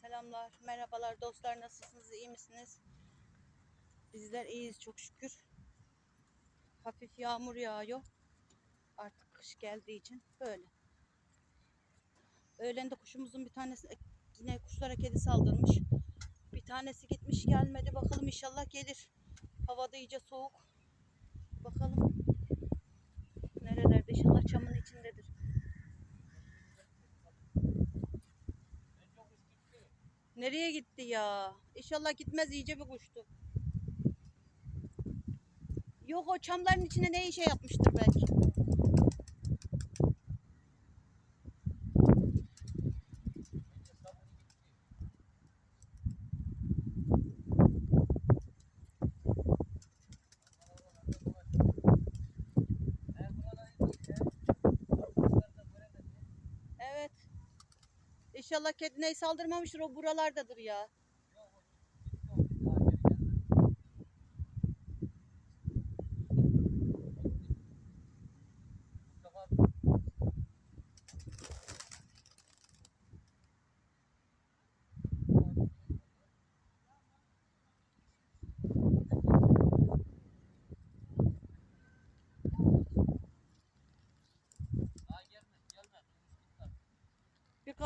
Selamlar, merhabalar dostlar nasılsınız, iyi misiniz? Bizler iyiyiz çok şükür. Hafif yağmur yağıyor. Artık kış geldiği için böyle. Öğlende kuşumuzun bir tanesi yine kuşlara kedi saldırmış. Bir tanesi gitmiş gelmedi. Bakalım inşallah gelir. Havada iyice soğuk. Bakalım. Nerelerde inşallah çamın içindedir. Nereye gitti ya? İnşallah gitmez iyice bir kuştu. Yok o çamların içine ne işe yapmıştır belki. Evet. İnşallah kedine saldırmamıştır o buralardadır ya.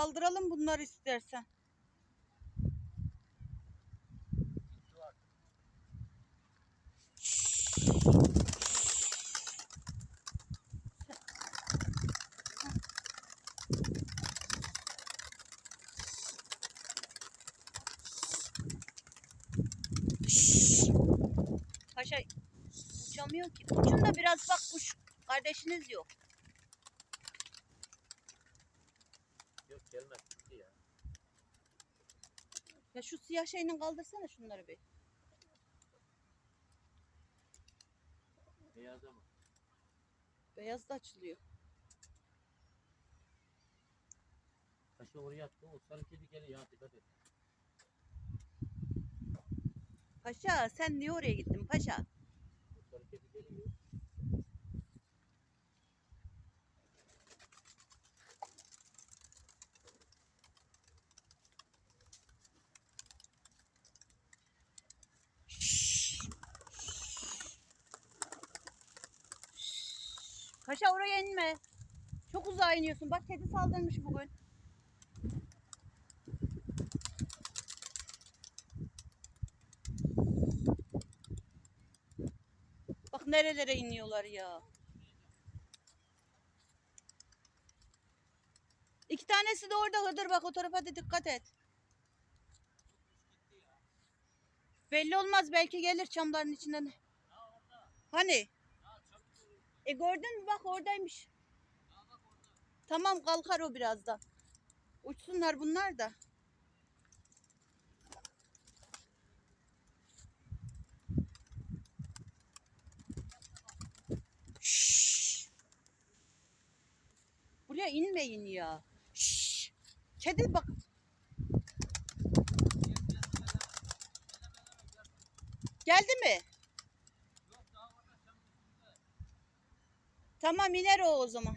Kaldıralım bunları istersen. Paşa uçamıyor ki. Uçun da biraz bak kuş. Kardeşiniz yok gelmez gitti ya. Ya şu siyah şeyini kaldırsana şunları bir. Beyaz ama. Beyaz da açılıyor. Taşı oraya attı. O sarı kedi geliyor ya dikkat et. Paşa sen niye oraya gittin paşa? O sarı kedi geliyor. Paşa oraya inme. Çok uzağa iniyorsun. Bak kedi saldırmış bugün. Bak nerelere iniyorlar ya. İki tanesi de orada Hıdır bak o tarafa da dikkat et. Belli olmaz belki gelir çamların içinden. Hani? E gördün mü bak oradaymış. Tamam kalkar o birazdan. Uçsunlar bunlar da. Şşş. Buraya inmeyin ya. Şşş. Kedi bak. Geldi mi? Tamam iner o o zaman.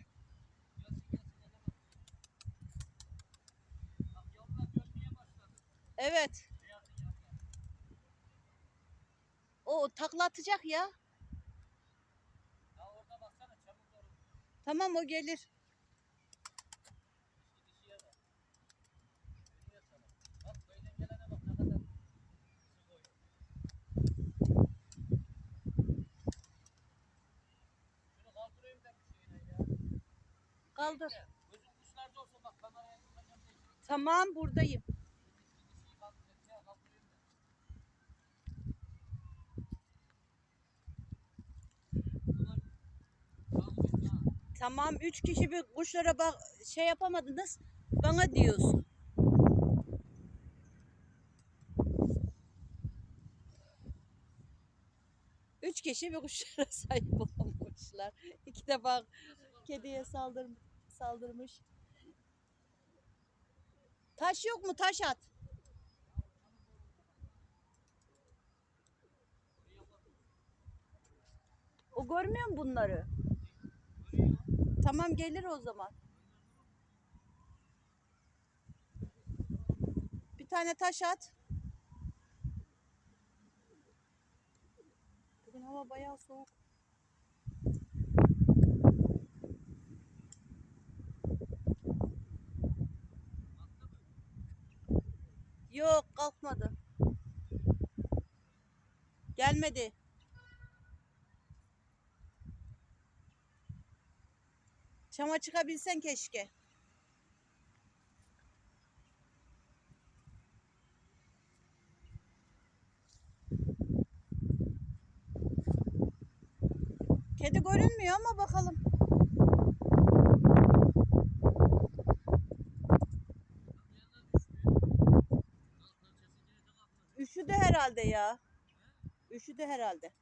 Evet. O takla atacak ya. Baksana. Tamam o gelir. Dişiye bak. Görüyor sana. Bak böyle gelene bak ne kadar su koyuyor. Şunu kaldırayım da bir şeyine ya. Kaldır. Gözün kuşlarda olsun bak. Tamam buradayım. Tamam üç kişi bir kuşlara bak şey yapamadınız. Bana diyorsun. Üç kişi bir kuşlara sahip olamamışlar. İki defa kediye saldır, saldırmış. Taş yok mu? Taş at. O görmüyor mu bunları? Tamam gelir o zaman. Bir tane taş at. Bugün hava bayağı soğuk. Yok kalkmadı. Gelmedi. Çama çıkabilsen keşke. Kedi görünmüyor ama bakalım. Üşüdü herhalde ya. Üşüdü herhalde.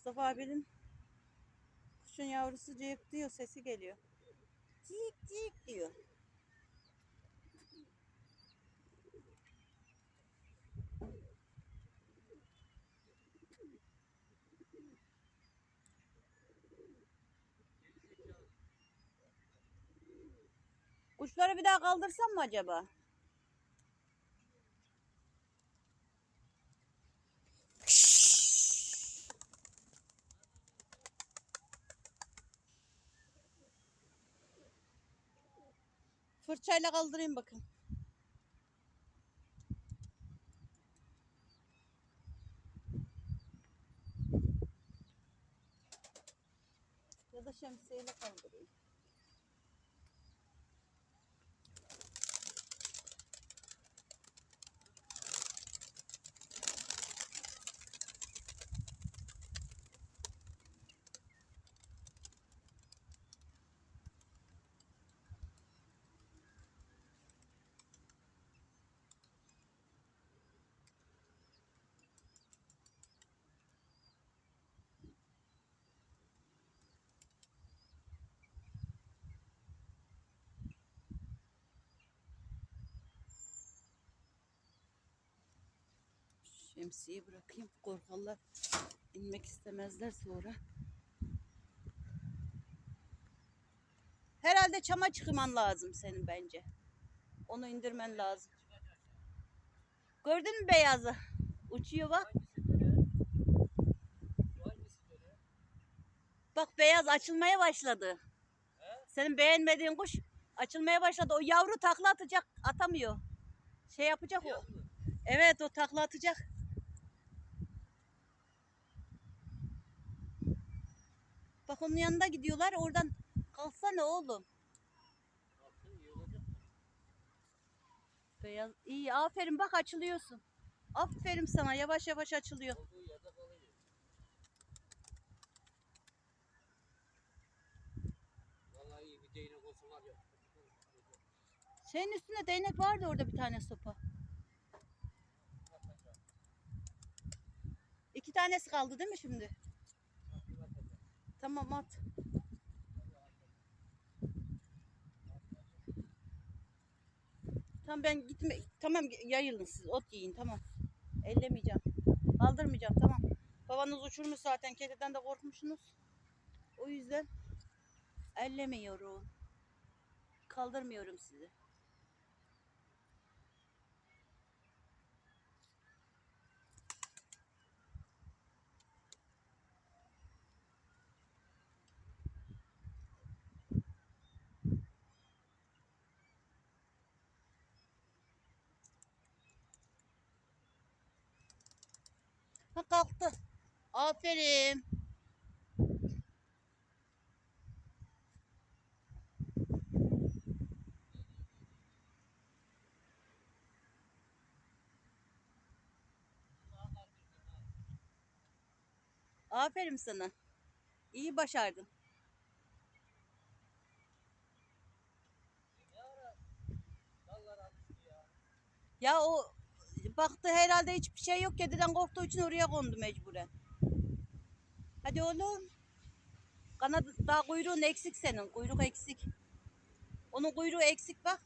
Mustafa abinin kuşun yavrusu cıyık diyor sesi geliyor. Cıyık cıyık diyor. Kuşları bir daha kaldırsam mı acaba? Fırçayla kaldırayım bakın. Ya da şemsiyeyle kaldırayım. Şemsiyeyi bırakayım. Korkarlar. inmek istemezler sonra. Herhalde çama çıkman lazım senin bence. Onu indirmen lazım. Gördün mü beyazı? Uçuyor bak. Bak beyaz açılmaya başladı. He? Senin beğenmediğin kuş açılmaya başladı. O yavru takla atacak. Atamıyor. Şey yapacak o. Evet o takla atacak. Bak onun yanında gidiyorlar. Oradan kalksana oğlum. Beyaz. İyi aferin bak açılıyorsun. Aferin sana yavaş yavaş açılıyor. Senin üstünde değnek vardı orada bir tane sopa. İki tanesi kaldı değil mi şimdi? Tamam at. Tamam ben gitme. Tamam yayılın siz ot yiyin tamam. Ellemeyeceğim. Kaldırmayacağım tamam. Babanız uçurmuş zaten kediden de korkmuşsunuz. O yüzden ellemiyorum. Kaldırmıyorum sizi. Aferin. Aferin sana. İyi başardın. Ya o baktı herhalde hiçbir şey yok. Kediden korktuğu için oraya kondu mecburen. Hadi oğlum. Kanat daha kuyruğun eksik senin. Kuyruk eksik. Onun kuyruğu eksik bak.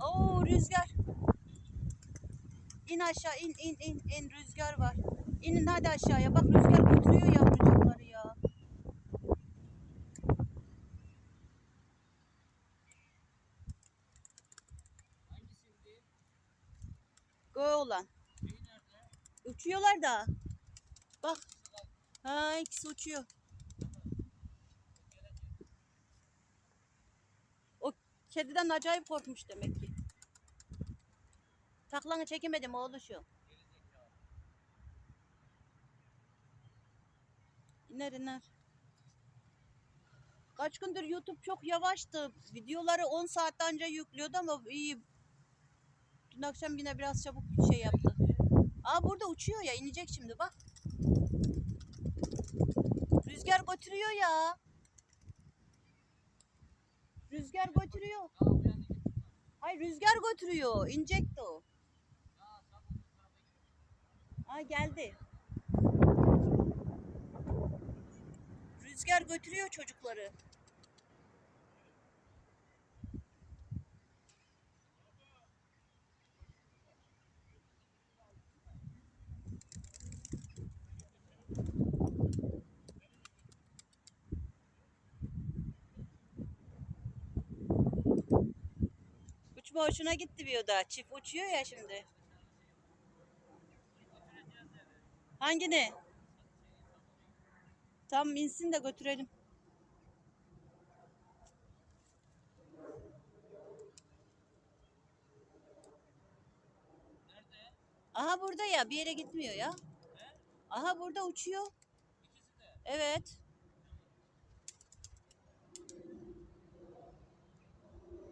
Oo rüzgar. İn aşağı in in in in rüzgar var. İnin hadi aşağıya. Bak rüzgar götürüyor yavrucakları ya. Nerede? Uçuyorlar da. Bak. Ha ikisi uçuyor. O kediden acayip korkmuş demek ki. Taklanı çekemedim oğluşum. Gerizekalı. İner iner. Kaç gündür YouTube çok yavaştı. Videoları 10 saatte önce yüklüyordu ama iyi. Dün akşam yine biraz çabuk şey yaptı. Aa burada uçuyor ya inecek şimdi bak. Rüzgar götürüyor ya. Rüzgar götürüyor. Hayır rüzgar götürüyor. İnecekti o. Aa geldi. Rüzgar götürüyor çocukları. Uçma hoşuna gitti bir o da. Çift uçuyor ya şimdi. Hangini? Tam insin de götürelim. Aha burada ya bir yere gitmiyor ya. Aha burada uçuyor. Evet.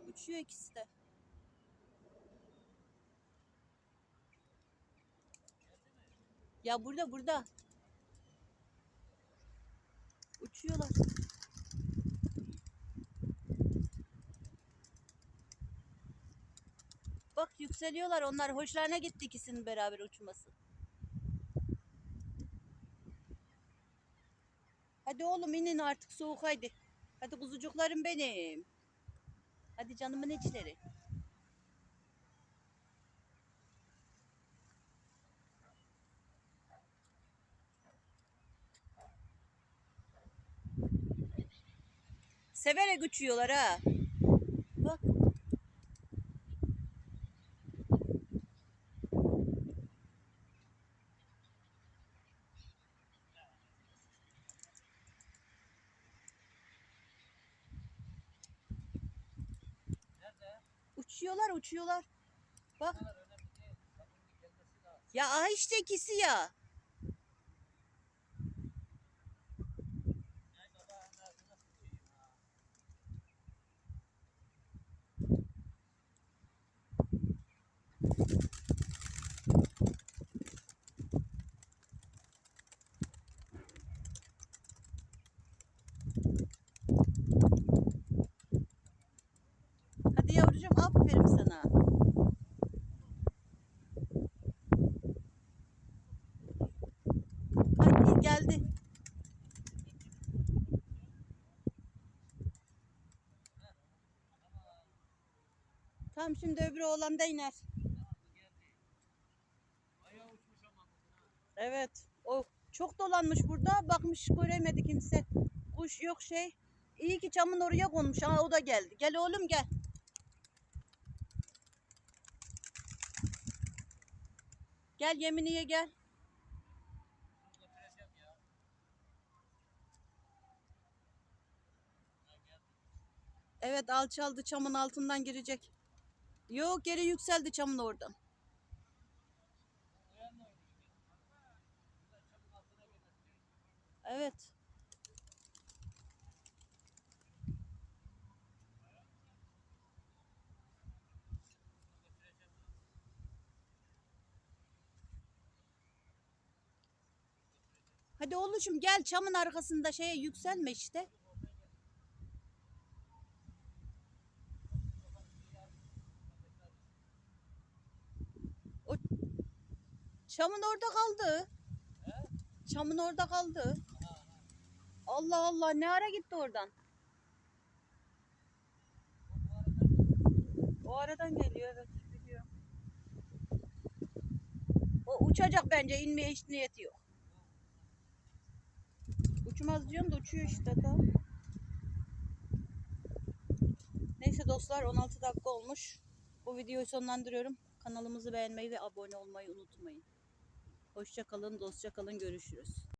Uçuyor ikisi de. Ya burada burada. Uçuyorlar. Bak yükseliyorlar onlar. Hoşlarına gitti ikisinin beraber uçması. Hadi oğlum inin artık soğuk haydi. Hadi kuzucuklarım benim. Hadi canımın içleri. Severek uçuyorlar ha. Bak. Uçuyorlar uçuyorlar. Bak. Ya işte ikisi ya. Aferin sana. Hadi geldi. Tamam şimdi öbürü oğlan da iner. Evet. O çok dolanmış burada. Bakmış göremedi kimse. Kuş yok şey. İyi ki camın oraya konmuş. Aa o da geldi. Gel oğlum gel. Gel yeminiye gel. Evet alçaldı çamın altından girecek. Yok geri yükseldi çamın oradan. Evet. Hadi oğlum gel çamın arkasında şeye yükselme işte. O çamın orada kaldı. Çamın orada kaldı. Allah Allah ne ara gitti oradan? O aradan geliyor evet biliyorum. O uçacak bence inmeye hiç niyeti yok. Uçmaz diyorum da uçuyor işte da. Neyse dostlar 16 dakika olmuş. Bu videoyu sonlandırıyorum. Kanalımızı beğenmeyi ve abone olmayı unutmayın. Hoşça kalın, dostça kalın, görüşürüz.